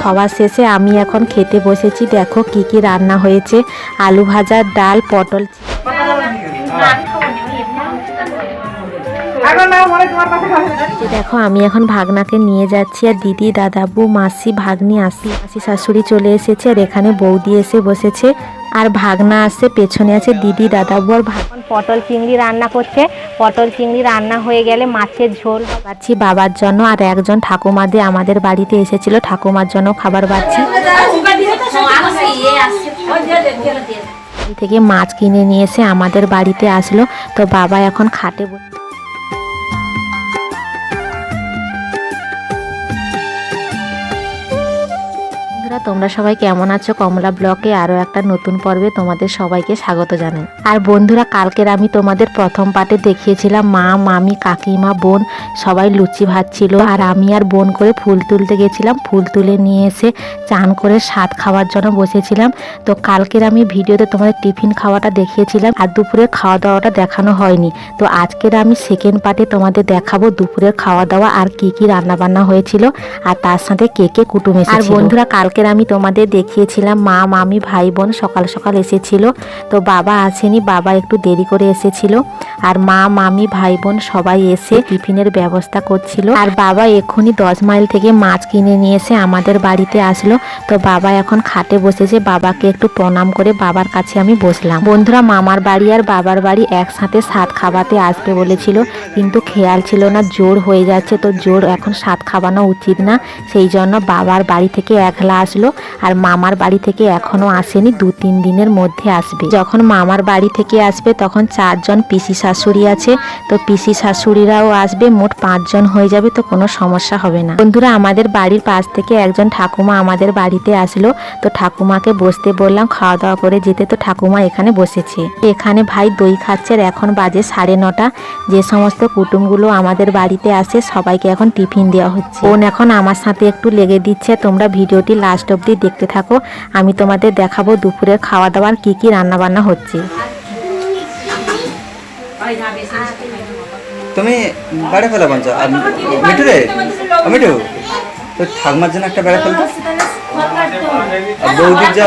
সবার শেষে আমি এখন খেতে বসেছি। দেখো কি কি রান্না হয়েছে। আলু ভাজা, ডাল, পটল দেখো আমি এখন ভাগনাকে নিয়ে যাচ্ছি আর দিদি দাদাবু মাসি ভাগ্নি আসি মাসি শাশুড়ি চলে এসেছে আর এখানে বৌদি এসে বসেছে আর ভাগনা আসছে পেছনে আছে দিদি দাদাবু আর ভাগ পটল চিংড়ি রান্না করছে। পটল চিংড়ি রান্না হয়ে গেলে মাছের ঝোল পাচ্ছি বাবার জন্য আর একজন ঠাকুমাদে আমাদের বাড়িতে এসেছিল ঠাকুমার জন্য খাবার পাচ্ছি। থেকে মাছ কিনে নিয়ে এসে আমাদের বাড়িতে আসলো। তো বাবা এখন খাটে বসে তোমরা সবাই কেমন আছো? কমলা ব্লকে আরও একটা নতুন পর্বে তোমাদের সবাইকে স্বাগত জানাই। আর বন্ধুরা, কালকের আমি তোমাদের প্রথম পার্টে দেখিয়েছিলাম মা, মামি, কাকিমা, বোন, সবাই লুচি ভাত ছিল। আর আমি আর বোন করে ফুল তুলতে গেছিলাম। ফুল তুলে নিয়ে এসে চান করে স্বাদ খাওয়ার জন্য বসেছিলাম। তো কালকের আমি ভিডিওতে তোমাদের টিফিন খাওয়াটা দেখিয়েছিলাম আর দুপুরের খাওয়া দাওয়াটা দেখানো হয়নি। তো আজকের আমি সেকেন্ড পার্টে তোমাদের দেখাবো দুপুরের খাওয়া দাওয়া আর কি কি রান্না বান্না হয়েছিল আর তার সাথে কে কে কুটুম আর বন্ধুরা, কালকের আমি তোমাদের দেখিয়েছিলাম, মা, মামি, ভাই, বোন সকাল সকাল এসেছিল। তো বাবা আসেনি, বাবা একটু দেরি করে এসেছিল। আর মা, মামি, ভাই, বোন সবাই এসে টিফিনের ব্যবস্থা করছিল। আর বাবা এক্ষুনি দশ মাইল থেকে মাছ কিনে নিয়ে এসে আমাদের বাড়িতে আসলো। তো বাবা এখন খাটে বসেছে, বাবাকে একটু প্রণাম করে বাবার কাছে আমি বসলাম। বন্ধুরা, মামার বাড়ি আর বাবার বাড়ি একসাথে সাত খাওয়াতে আসবে বলেছিল, কিন্তু খেয়াল ছিল না, জোর হয়ে যাচ্ছে। তো জোর এখন সাত খাওয়ানো উচিত না, সেই জন্য বাবার বাড়ি থেকে একলা আসলো আর মামার বাড়ি থেকে এখনও আসেনি দু তিন দিনের মধ্যে আসবে। যখন মামার বাড়ি থেকে আসবে তখন চারজন পিসি শাশুড়ি আছে। তো পিসি শাশুড়িরাও আসবে, মোট পাঁচজন হয়ে যাবে তো কোনো সমস্যা হবে না। বন্ধুরা, আমাদের বাড়ির পাশ থেকে একজন ঠাকুমা আমাদের বাড়িতে আসলো। তো ঠাকুমাকে বসতে বললাম, খাওয়া দাওয়া করে যেতে। তো ঠাকুমা এখানে বসেছে। এখানে ভাই দই খাচ্ছে আর এখন বাজে সাড়ে নটা। যে সমস্ত কুটুমগুলো আমাদের বাড়িতে আসে, সবাইকে এখন টিফিন দেওয়া হচ্ছে। বোন এখন আমার সাথে একটু লেগে দিচ্ছে। তোমরা ভিডিওটি লাস্ট অবধি দেখতে থাকো। আমি তোমাদের দেখাবো দুপুরের খাওয়া দাওয়ার কি কি রান্না বান্না হচ্ছে। তুমি বেড়ে ফেলা বাঞ্চা মিঠু রে? মিঠু? তো ঠাকমার জন্য একটা বেড়ে ফেলতো। বৌদির যা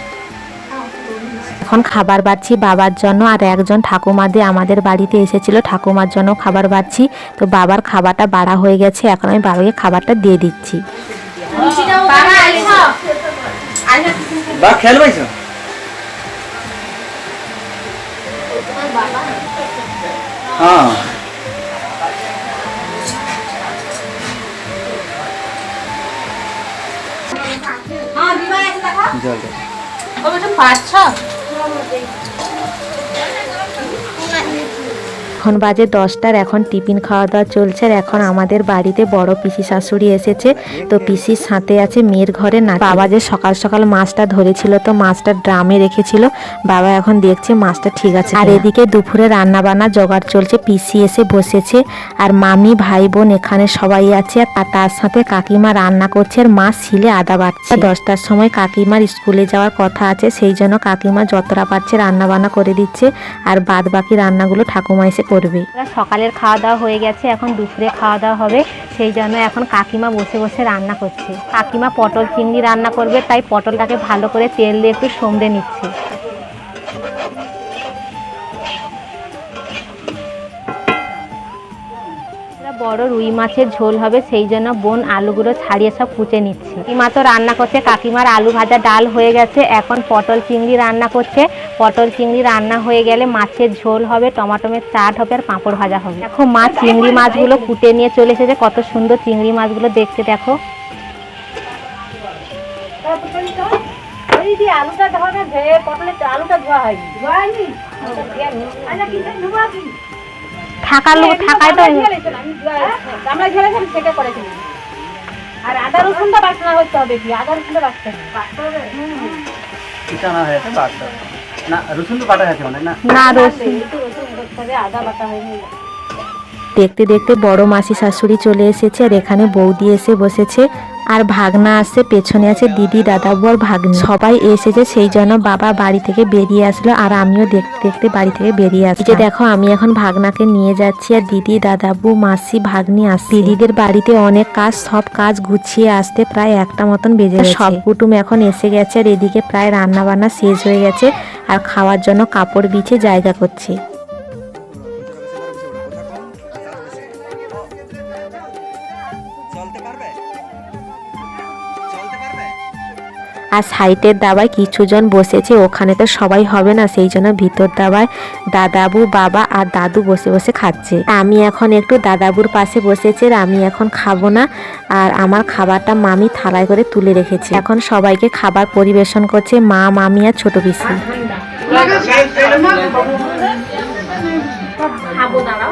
এখন খাবার বাড়ছি বাবার জন্য আর একজন ঠাকুমাদে আমাদের বাড়িতে এসেছিল ঠাকুমার জন্য খাবার বাড়ছি। তো বাবার খাবারটা বাড়া হয়ে গেছে এখন আমি বাবাকে খাবারটা দিয়ে দিচ্ছি। বা খেয়াল পাইছো হ্যাঁ জল দে। এখন বাজে দশটার এখন টিফিন খাওয়া দাওয়া চলছে আর এখন আমাদের বাড়িতে বড় পিসি শাশুড়ি এসেছে। তো পিসির সাথে আছে মেয়ের ঘরে না বাবা যে সকাল সকাল মাছটা ধরেছিল তো মাছটা ড্রামে রেখেছিল। বাবা এখন দেখছে মাছটা ঠিক আছে আর এদিকে দুপুরে রান্না বান্না জোগাড় চলছে পিসি এসে বসেছে আর মামি ভাই বোন এখানে সবাই আছে আর তার সাথে কাকিমা রান্না করছে আর মা শিলে আদা বাড়ছে দশটার সময় কাকিমার স্কুলে যাওয়ার কথা আছে সেই জন্য কাকিমা যতটা পারছে রান্না বান্না করে দিচ্ছে আর বাদ বাকি রান্নাগুলো ঠাকুমা এসে করবে। সকালের খাওয়া দাওয়া হয়ে গেছে, এখন দুপুরে খাওয়া দাওয়া হবে। সেই জন্য এখন কাকিমা বসে বসে রান্না করছে। কাকিমা পটল, চিংড়ি রান্না করবে, তাই পটলটাকে ভালো করে তেল দিয়ে একটু সমড়ে নিচ্ছে। বড় রুই মাছের ঝোল হবে সেই জন্য বোন আলুগুলো ছাড়িয়ে সব কুচে নিচ্ছে কাকিমা তো রান্না করছে কাকিমার আলু ভাজা ডাল হয়ে গেছে এখন পটল চিংড়ি রান্না করছে পটল চিংড়ি রান্না হয়ে গেলে মাছের ঝোল হবে টমাটোমের চাট হবে আর পাঁপড় ভাজা হবে দেখো মা চিংড়ি মাছগুলো কুটে নিয়ে চলে এসেছে কত সুন্দর চিংড়ি মাছগুলো দেখতে দেখো আলুটা ধোয়া আলুটা ধোয়া হয়নি ধোয়া হয়নি আচ্ছা ধোয়া কি থাকার লোক থাকায় তো আমরা ঝেলেছিলাম সেটা করেছিলাম। আর আদা রসুনটা বাটনা হতে হবে কি? আদা রসুনটা বাটতে হবে। না হয়েছে বাটা না রসুন তো বাটা আছে মানে না? না রসুন। রসুন হবে আদা বাটা হয়নি। দেখতে দেখতে বড় মাসি শাশুড়ি চলে এসেছে আর এখানে বৌদি এসে বসেছে। আর ভাগনা আসছে পেছনে আছে দিদি, দাদাবু আর ভাগ্নি। সবাই এসেছে, সেই জন্য বাবা বাড়ি থেকে বেরিয়ে আসলো আর আমিও দেখতে দেখতে বাড়ি থেকে বেরিয়ে আসছি যে দেখো, আমি এখন ভাগনাকে নিয়ে যাচ্ছি আর দিদি, দাদাবু, মাসি, ভাগ্নি আসছে। দিদিদের বাড়িতে অনেক কাজ, সব কাজ গুছিয়ে আসতে প্রায় একটা মতন বেজে সব কুটুম এখন এসে গেছে আর এদিকে প্রায় রান্না বান্না শেষ হয়ে গেছে আর খাওয়ার জন্য কাপড় বিছে জায়গা করছে। আর সাইটের দাবায় কিছুজন বসেছে ওখানে তো সবাই হবে না, সেই জন্য ভিতর দাবায় দাদাবু, বাবা আর দাদু বসে বসে খাচ্ছে। আমি এখন একটু দাদাবুর পাশে বসেছি আর আমি এখন খাব না, আর আমার খাবারটা মামি থালায় করে তুলে রেখেছে। এখন সবাইকে খাবার পরিবেশন করছে মা, মামি আর ছোট পিসি। খাব, দাঁড়াও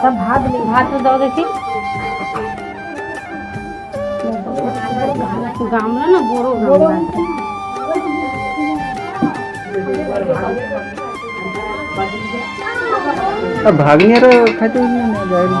তা ভাত নেই ভাত তো দাও দেখি গামলা না বড় গামলা ভাগ্নিরা খাইতে যায় না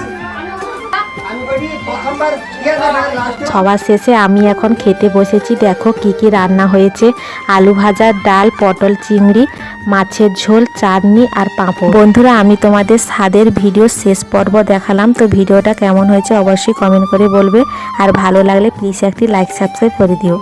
সবার শেষে আমি এখন খেতে বসেছি, দেখো কি কি রান্না হয়েছে। আলু ভাজা, ডাল, পটল, চিংড়ি, মাছের ঝোল, চাটনি আর পাঁপড়। বন্ধুরা, আমি তোমাদের স্বাদের ভিডিও শেষ পর্ব দেখালাম, তো ভিডিওটা কেমন হয়েছে অবশ্যই কমেন্ট করে বলবে। আর ভালো লাগলে প্লিজ একটি লাইক সাবস্ক্রাইব করে দিও।